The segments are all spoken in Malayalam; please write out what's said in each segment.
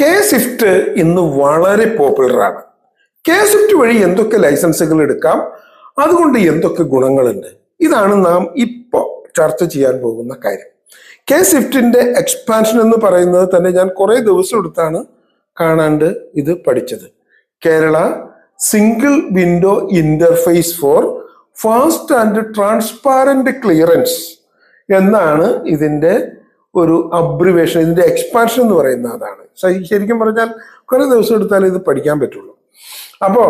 കെ സ്വിഫ്റ്റ് ഇന്ന് വളരെ പോപ്പുലറാണ് കെ സ്വിഫ്റ്റ് വഴി എന്തൊക്കെ ലൈസൻസുകൾ എടുക്കാം? അതുകൊണ്ട് എന്തൊക്കെ ഗുണങ്ങളുണ്ട്? ഇതാണ് നാം ഇപ്പോൾ ചർച്ച ചെയ്യാൻ പോകുന്ന കാര്യം. കെ സ്വിഫ്റ്റിന്റെ എക്സ്പാൻഷൻ എന്ന് പറയുന്നത് തന്നെ ഞാൻ കുറേ ദിവസം എടുത്താണ് കാണാണ്ട് ഇത് പഠിച്ചത്. Kerala single window interface for fast and transparent clearance എന്നാണ് ഇതിന്റെ ഒരു അബ്രിവേഷൻ ഇതിന്റെ എക്സ്പാൻഷൻ എന്ന് പറയുന്ന അതാണ്. ശരിക്കും പറഞ്ഞാൽ കുറെ ദിവസം എടുത്താലേ ഇത് പഠിക്കാൻ പറ്റുള്ളൂ. അപ്പോ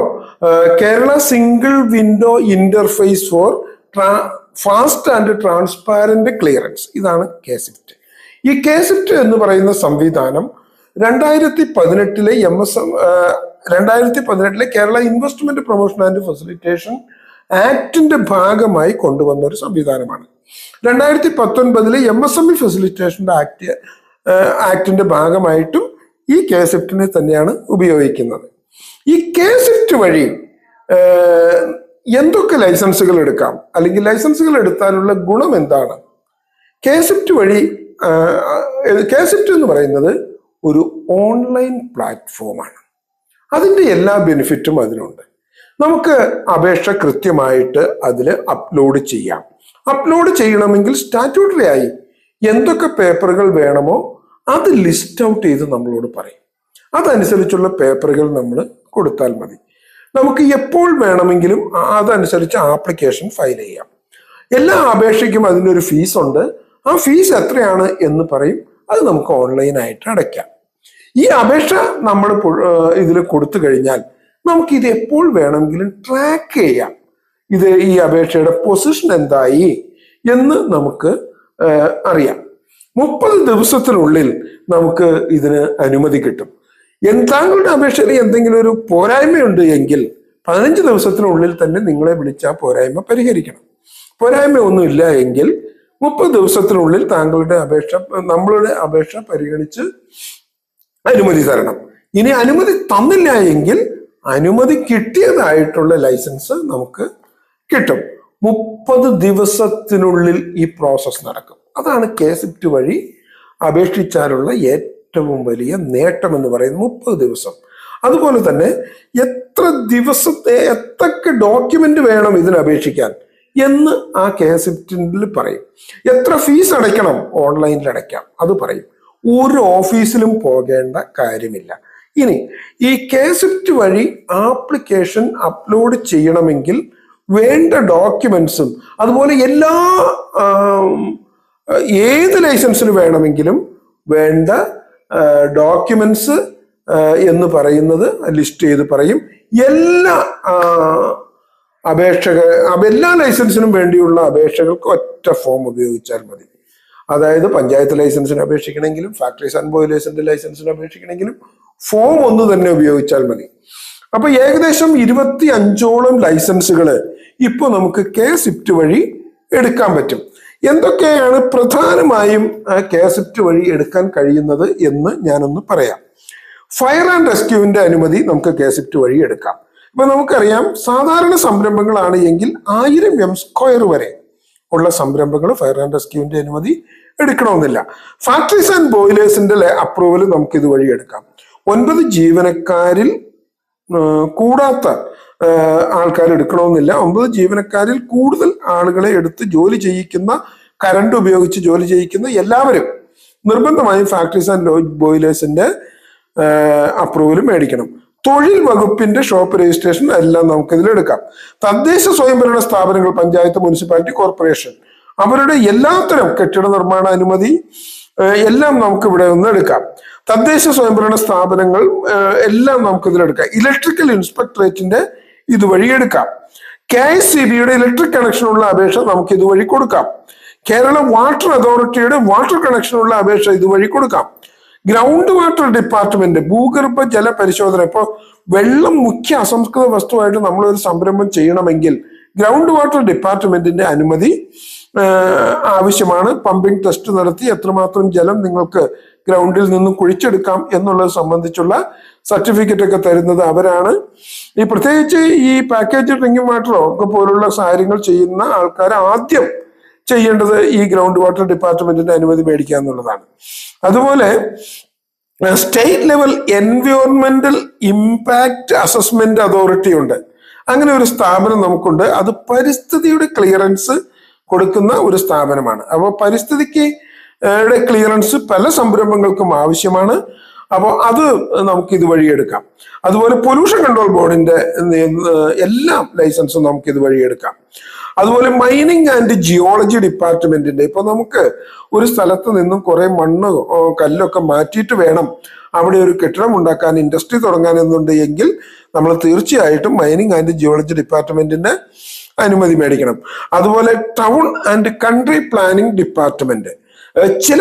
Kerala single window interface for fast and transparent clearance ഇതാണ് കേസിഫ്റ്റ് ഈ കേസിഫ്റ്റ് എന്ന് പറയുന്ന സംവിധാനം രണ്ടായിരത്തി പതിനെട്ടിലെ എം എസ് രണ്ടായിരത്തി പതിനെട്ടിലെ Kerala investment promotion and facilitation ആക്ടിന്റെ ഭാഗമായി കൊണ്ടുവന്ന ഒരു സംവിധാനമാണ്. രണ്ടായിരത്തി പത്തൊൻപതിലെ എം എസ് എം ഇ ഫെസിലിറ്റേഷന്റെ ആക്ട് ആക്ടിന്റെ ഭാഗമായിട്ടും ഈ കേസിപ്റ്റിനെ തന്നെയാണ് ഉപയോഗിക്കുന്നത്. ഈ കേസിപ്റ്റ് വഴി ഏഹ്, എന്തൊക്കെ ലൈസൻസുകൾ എടുക്കാം? അല്ലെങ്കിൽ ലൈസൻസുകൾ എടുത്താനുള്ള ഗുണം എന്താണ്? കേസിപ്റ്റ് വഴി കേസിപ്റ്റ് എന്ന് പറയുന്നത് ഒരു ഓൺലൈൻ പ്ലാറ്റ്ഫോമാണ്. അതിന്റെ എല്ലാ ബെനിഫിറ്റും അതിനുണ്ട്. നമുക്ക് അപേക്ഷ കൃത്യമായിട്ട് അതിൽ അപ്ലോഡ് ചെയ്യാം. അപ്ലോഡ് ചെയ്യണമെങ്കിൽ സ്റ്റാറ്റ്യൂട്ടറി ആയി എന്തൊക്കെ പേപ്പറുകൾ വേണമോ അത് ലിസ്റ്റ് ഔട്ട് ചെയ്ത് നമ്മളോട് പറയും. അതനുസരിച്ചുള്ള പേപ്പറുകൾ നമ്മൾ കൊടുത്താൽ മതി. നമുക്ക് എപ്പോൾ വേണമെങ്കിലും അതനുസരിച്ച് ആപ്ലിക്കേഷൻ ഫയൽ ചെയ്യാം. എല്ലാ അപേക്ഷയ്ക്കും അതിനൊരു ഫീസ് ഉണ്ട്. ആ ഫീസ് എത്രയാണ് എന്ന് പറയും. അത് നമുക്ക് ഓൺലൈനായിട്ട് അടയ്ക്കാം. ഈ അപേക്ഷ നമ്മൾ ഇതിൽ കൊടുത്തു കഴിഞ്ഞാൽ നമുക്ക് ഇത് എപ്പോൾ വേണമെങ്കിലും ട്രാക്ക് ചെയ്യാം. ഇത് ഈ അപേക്ഷയുടെ പൊസിഷൻ എന്തായി എന്ന് നമുക്ക് അറിയാം. മുപ്പത് ദിവസത്തിനുള്ളിൽ നമുക്ക് ഇതിന് അനുമതി കിട്ടും. എന്താങ്കളുടെ അപേക്ഷയിൽ എന്തെങ്കിലും ഒരു പോരായ്മയുണ്ട് എങ്കിൽ പതിനഞ്ച് ദിവസത്തിനുള്ളിൽ തന്നെ നിങ്ങളെ വിളിച്ച് ആ പോരായ്മ പരിഹരിക്കണം. പോരായ്മ ഒന്നുമില്ല എങ്കിൽ മുപ്പത് ദിവസത്തിനുള്ളിൽ താങ്കളുടെ അപേക്ഷ നമ്മളുടെ അപേക്ഷ പരിഗണിച്ച് അനുമതി തരണം. ഇനി അനുമതി തന്നില്ല എങ്കിൽ അനുമതി കിട്ടിയതായിട്ടുള്ള ലൈസൻസ് നമുക്ക് കിട്ടും. മുപ്പത് ദിവസത്തിനുള്ളിൽ ഈ പ്രോസസ് നടക്കും. അതാണ് കേസിപ്റ്റ് വഴി അപേക്ഷിച്ചാലുള്ള ഏറ്റവും വലിയ നേട്ടം എന്ന് പറയുന്നത് മുപ്പത് ദിവസം. അതുപോലെ തന്നെ എത്ര ദിവസത്തെ എത്രക്ക് ഡോക്യുമെന്റ് വേണം ഇതിന് അപേക്ഷിക്കാൻ എന്ന് ആ കേസിപ്റ്റിൽ പറയും. എത്ര ഫീസ് അടയ്ക്കണം? ഓൺലൈനിൽ അടയ്ക്കാം. അത് പറയും. ഒരു ഓഫീസിലും പോകേണ്ട കാര്യമില്ല. ഇനി ഈ കേസിപ്റ്റ് വഴി ആപ്ലിക്കേഷൻ അപ്ലോഡ് ചെയ്യണമെങ്കിൽ വേണ്ട ഡോക്യുമെന്റ്സും അതുപോലെ എല്ലാ ഏത് ലൈസൻസിന് വേണമെങ്കിലും വേണ്ട ഡോക്യുമെന്റ്സ് എന്ന് പറയുന്നത് ലിസ്റ്റ് ചെയ്ത് പറയും. എല്ലാ അപേക്ഷക എല്ലാ ലൈസൻസിനും വേണ്ടിയുള്ള അപേക്ഷകൾക്ക് ഒറ്റ ഫോം ഉപയോഗിച്ചാൽ മതി. അതായത് പഞ്ചായത്ത് ലൈസൻസിന് അപേക്ഷിക്കണമെങ്കിലും ഫാക്ടറീസ് ആൻഡ് ബോയിലേഴ്സിന്റെ ലൈസൻസിന് അപേക്ഷിക്കണമെങ്കിലും ഫോം ഒന്ന് തന്നെ ഉപയോഗിച്ചാൽ മതി. അപ്പൊ ഏകദേശം ഇരുപത്തി അഞ്ചോളം ലൈസൻസുകൾ ഇപ്പോൾ നമുക്ക് കെ സിപ്റ്റ് വഴി എടുക്കാൻ പറ്റും. എന്തൊക്കെയാണ് പ്രധാനമായും കെ സിപ്റ്റ് വഴി എടുക്കാൻ കഴിയുന്നത് എന്ന് ഞാനൊന്ന് പറയാം. ഫയർ ആൻഡ് റെസ്ക്യൂവിന്റെ അനുമതി നമുക്ക് കെ സിപ്റ്റ് വഴി എടുക്കാം. ഇപ്പൊ നമുക്കറിയാം സാധാരണ സംരംഭങ്ങളാണ് എങ്കിൽ ആയിരം എം സ്ക്വയർ വരെ ഉള്ള സംരംഭങ്ങൾ ഫയർ ആൻഡ് റെസ്ക്യൂവിന്റെ അനുമതി എടുക്കണമെന്നില്ല. ഫാക്ടറീസ് ആൻഡ് ബോയിലേഴ്സിന്റെ അപ്രൂവൽ നമുക്ക് ഇതുവഴി എടുക്കാം. ഒൻപത് ജീവനക്കാരിൽ കൂടാത്ത ആൾക്കാർ എടുക്കണമെന്നില്ല. ഒമ്പത് ജീവനക്കാരിൽ കൂടുതൽ ആളുകളെ എടുത്ത് ജോലി ചെയ്യിക്കുന്ന കരണ്ട് ഉപയോഗിച്ച് ജോലി ചെയ്യിക്കുന്ന എല്ലാവരും നിർബന്ധമായും ഫാക്ടറീസ് ആൻഡ് ബോയിലേഴ്സിന്റെ അപ്രൂവൽ മേടിക്കണം. തൊഴിൽ വകുപ്പിന്റെ ഷോപ്പ് രജിസ്ട്രേഷൻ എല്ലാം നമുക്ക് ഇതിലെടുക്കാം തദ്ദേശ സ്വയംഭരണ സ്ഥാപനങ്ങൾ പഞ്ചായത്ത് മുനിസിപ്പാലിറ്റി കോർപ്പറേഷൻ അവരുടെ എല്ലാത്തരം കെട്ടിട നിർമ്മാണ അനുമതി എല്ലാം നമുക്ക് ഇവിടെ നിന്ന് എടുക്കാം. തദ്ദേശ സ്വയംഭരണ സ്ഥാപനങ്ങൾ എല്ലാം നമുക്ക് ഇതിലെടുക്കാം ഇലക്ട്രിക്കൽ ഇൻസ്പെക്ടറേറ്റിന്റെ ഇതുവഴി എടുക്കാം. കെ എസ് സി ബിയുടെ ഇലക്ട്രിക് കണക്ഷനുള്ള അപേക്ഷ നമുക്ക് ഇതുവഴി കൊടുക്കാം. കേരള വാട്ടർ അതോറിറ്റിയുടെ വാട്ടർ കണക്ഷനുള്ള അപേക്ഷ ഇതുവഴി കൊടുക്കാം. ഗ്രൗണ്ട് വാട്ടർ ഡിപ്പാർട്ട്മെന്റ് ഭൂഗർഭ ജല പരിശോധന ഇപ്പോൾ വെള്ളം മുഖ്യ അസംസ്കൃത വസ്തുവായിട്ട് നമ്മൾ ഒരു സംരംഭം ചെയ്യണമെങ്കിൽ ഗ്രൗണ്ട് വാട്ടർ ഡിപ്പാർട്ട്മെന്റിന്റെ അനുമതി ആവശ്യമാണ്. പമ്പിംഗ് ടെസ്റ്റ് നടത്തി എത്രമാത്രം ജലം നിങ്ങൾക്ക് ഗ്രൗണ്ടിൽ നിന്നും കുഴിച്ചെടുക്കാം എന്നുള്ളത് സംബന്ധിച്ചുള്ള സർട്ടിഫിക്കറ്റ് ഒക്കെ തരുന്നത് അവരാണ്. ഈ പ്രത്യേകിച്ച് ഈ പാക്കേജ് ഡ്രിങ്കിങ് വാട്ടറോ ഒക്കെ പോലുള്ള കാര്യങ്ങൾ ചെയ്യുന്ന ആൾക്കാർ ആദ്യം ചെയ്യേണ്ടത് ഈ ഗ്രൗണ്ട് വാട്ടർ ഡിപ്പാർട്ട്മെന്റിന്റെ അനുമതി മേടിക്കുക എന്നുള്ളതാണ്. അതുപോലെ സ്റ്റേറ്റ് ലെവൽ എൻവയോൺമെന്റൽ ഇമ്പാക്ട് അസസ്മെന്റ് അതോറിറ്റി ഉണ്ട്. അങ്ങനെ ഒരു സ്ഥാപനം നമുക്കുണ്ട്. അത് പരിസ്ഥിതിയുടെ ക്ലിയറൻസ് കൊടുക്കുന്ന ഒരു സ്ഥാപനമാണ്. അപ്പോൾ പരിസ്ഥിതിക്ക് ക്ലിയറൻസ് പല സംരംഭങ്ങൾക്കും ആവശ്യമാണ്. അപ്പോൾ അത് നമുക്ക് ഇതുവഴി എടുക്കാം. അതുപോലെ പൊല്യൂഷൻ കൺട്രോൾ ബോർഡിന്റെ എല്ലാ ലൈസൻസും നമുക്ക് ഇതുവഴി എടുക്കാം. അതുപോലെ മൈനിങ് ആൻഡ് ജിയോളജി ഡിപ്പാർട്ട്മെന്റിന്റെ ഇപ്പൊ നമുക്ക് ഒരു സ്ഥലത്ത് നിന്നും കുറെ മണ്ണ് കല്ലൊക്കെ മാറ്റിയിട്ട് വേണം അവിടെ ഒരു കെട്ടിടം ഉണ്ടാക്കാൻ ഇൻഡസ്ട്രി തുടങ്ങാൻ എന്നുണ്ട് എങ്കിൽ നമ്മൾ തീർച്ചയായിട്ടും മൈനിങ് ആൻഡ് ജിയോളജി ഡിപ്പാർട്ട്മെന്റിന്റെ അനുമതി മേടിക്കണം. അതുപോലെ town and country planning department ചില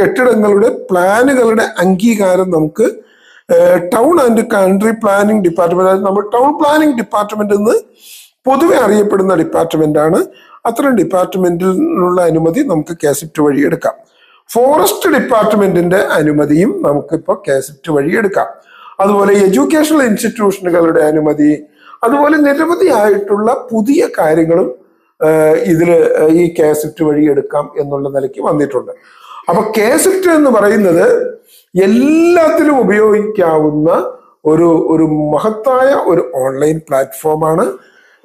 കെട്ടിടങ്ങളുടെ പ്ലാനുകളുടെ അംഗീകാരം നമുക്ക് town and country planning department നമ്മൾ ടൗൺ പ്ലാനിംഗ് ഡിപ്പാർട്ട്മെന്റ് പൊതുവെ അറിയപ്പെടുന്ന ഡിപ്പാർട്ട്മെന്റ് ആണ് അത്തരം നിന്നുള്ള അനുമതി നമുക്ക് കാസറ്റ് വഴി എടുക്കാം. ഫോറസ്റ്റ് ഡിപ്പാർട്ട്മെന്റിന്റെ അനുമതിയും നമുക്കിപ്പോൾ കാസറ്റ് വഴി എടുക്കാം. അതുപോലെ എഡ്യൂക്കേഷണൽ ഇൻസ്റ്റിറ്റ്യൂഷനുകളുടെ അനുമതി അതുപോലെ നിരവധിയായിട്ടുള്ള പുതിയ കാര്യങ്ങളും ഇതിൽ ഈ കാസറ്റ് വഴി എടുക്കാം എന്നുള്ള നിലയ്ക്ക് വന്നിട്ടുണ്ട്. അപ്പൊ കാസറ്റ് എന്ന് പറയുന്നത് എല്ലാത്തിലും ഉപയോഗിക്കാവുന്ന ഒരു ഒരു മഹത്തായ ഒരു ഓൺലൈൻ പ്ലാറ്റ്ഫോമാണ്.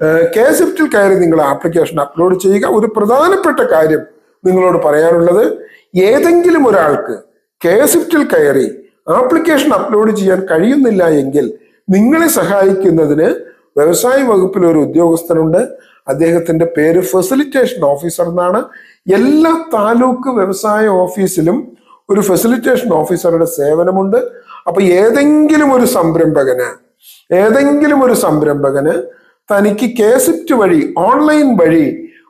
കാസറ്റിൽ കയറി നിങ്ങൾ ആപ്ലിക്കേഷൻ അപ്ലോഡ് ചെയ്യുക. ഒരു പ്രധാനപ്പെട്ട കാര്യം നിങ്ങളോട് പറയാനുള്ളത് ഏതെങ്കിലും ഒരാൾക്ക് കെ സിഫ്റ്റിൽ കയറി ആപ്ലിക്കേഷൻ അപ്ലോഡ് ചെയ്യാൻ കഴിയുന്നില്ല എങ്കിൽ നിങ്ങളെ സഹായിക്കുന്നതിന് വ്യവസായ വകുപ്പിൽ ഒരു ഉദ്യോഗസ്ഥനുണ്ട്. അദ്ദേഹത്തിന്റെ പേര് ഫെസിലിറ്റേഷൻ ഓഫീസർ എന്നാണ്. എല്ലാ താലൂക്ക് വ്യവസായ ഓഫീസിലും ഒരു ഫെസിലിറ്റേഷൻ ഓഫീസറുടെ സേവനമുണ്ട്. അപ്പൊ ഏതെങ്കിലും ഒരു സംരംഭകന് ഏതെങ്കിലും ഒരു സംരംഭകന് തനിക്ക് കേസിറ്റ് വഴി ഓൺലൈൻ വഴി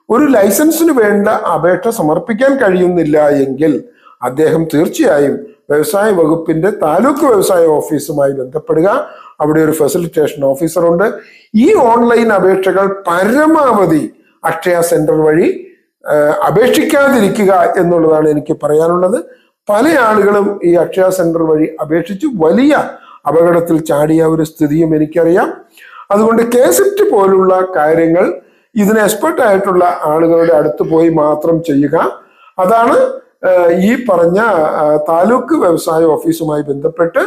ഒരു ലൈസൻസിന് വേണ്ട അപേക്ഷ സമർപ്പിക്കാൻ കഴിയുന്നില്ല എങ്കിൽ അദ്ദേഹം തീർച്ചയായും വ്യവസായ വകുപ്പിന്റെ താലൂക്ക് വ്യവസായ ഓഫീസുമായി ബന്ധപ്പെടുക. അവിടെ ഒരു ഫെസിലിറ്റേഷൻ ഓഫീസറുണ്ട് ഈ ഓൺലൈൻ അപേക്ഷകൾ പരമാവധി അക്ഷയ സെന്റർ വഴി അപേക്ഷിക്കാതിരിക്കുക എന്നുള്ളതാണ് എനിക്ക് പറയാനുള്ളത്. പല ആളുകളും ഈ അക്ഷയ സെന്റർ വഴി അപേക്ഷിച്ച് വലിയ അപകടത്തിൽ ചാടിയ ഒരു സ്ഥിതിയും എനിക്കറിയാം. അതുകൊണ്ട് കേസറ്റ് പോലുള്ള കാര്യങ്ങൾ ഇതിന് എക്സ്പെർട്ട് ആയിട്ടുള്ള ആളുകളുടെ അടുത്ത് പോയി മാത്രം ചെയ്യുക. അതാണ് ഈ പറഞ്ഞ താലൂക്ക് വ്യവസായ ഓഫീസുമായി ബന്ധപ്പെട്ട്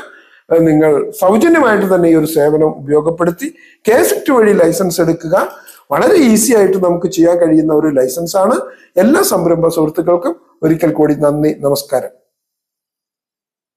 നിങ്ങൾ സൗജന്യമായിട്ട് തന്നെ ഈ ഒരു സേവനം ഉപയോഗപ്പെടുത്തി കേസറ്റ് വഴി ലൈസൻസ് എടുക്കുക. വളരെ ഈസി ആയിട്ട് നമുക്ക് ചെയ്യാൻ കഴിയുന്ന ഒരു ലൈസൻസ് ആണ് എല്ലാ സംരംഭ സുഹൃത്തുക്കൾക്കും ഒരിക്കൽ കൂടി നന്ദി നമസ്കാരം.